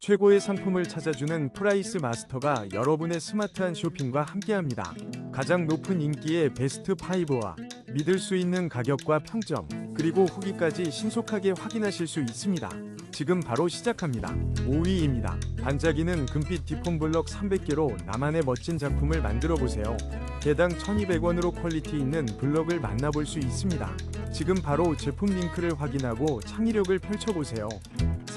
최고의 상품을 찾아주는 프라이스 마스터가 여러분의 스마트한 쇼핑과 함께합니다. 가장 높은 인기의 베스트 5와 믿을 수 있는 가격과 평점, 그리고 후기까지 신속하게 확인하실 수 있습니다. 지금 바로 시작합니다. 5위입니다. 반짝이는 금빛 디폼 블럭 300개로 나만의 멋진 작품을 만들어 보세요. 개당 1200원으로 퀄리티 있는 블럭을 만나볼 수 있습니다. 지금 바로 제품 링크를 확인하고 창의력을 펼쳐보세요.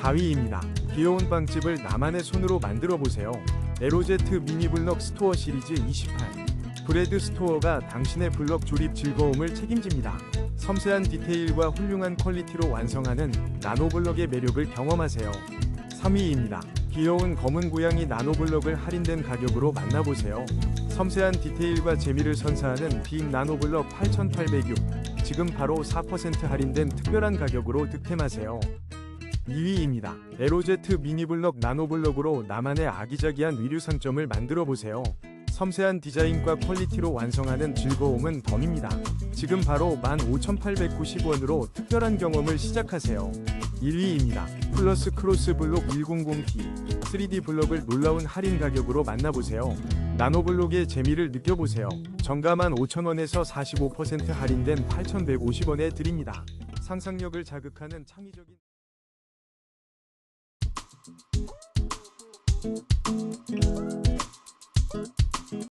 4위입니다. 귀여운 빵집을 나만의 손으로 만들어 보세요. 에로제트 미니 블럭 스토어 시리즈 28. 브레드 스토어가 당신의 블럭 조립 즐거움을 책임집니다. 섬세한 디테일과 훌륭한 퀄리티로 완성하는 나노블럭의 매력을 경험하세요. 3위입니다. 귀여운 검은 고양이 나노블럭을 할인된 가격으로 만나보세요. 섬세한 디테일과 재미를 선사하는 빅 나노블럭 8806. 지금 바로 4% 할인된 특별한 가격으로 득템하세요. 2위입니다. 에로제트 미니블럭 나노블럭으로 나만의 아기자기한 의류 상점을 만들어 보세요. 섬세한 디자인과 퀄리티로 완성하는 즐거움은 덤입니다. 지금 바로 15,890원으로 특별한 경험을 시작하세요. 1위입니다. 플러스 크로스 블록 100T 3D 블럭을 놀라운 할인 가격으로 만나보세요. 나노블록의 재미를 느껴보세요. 정가만 5,000원에서 45% 할인된 8,150원에 드립니다. 상상력을 자극하는 창의적인 Thank you.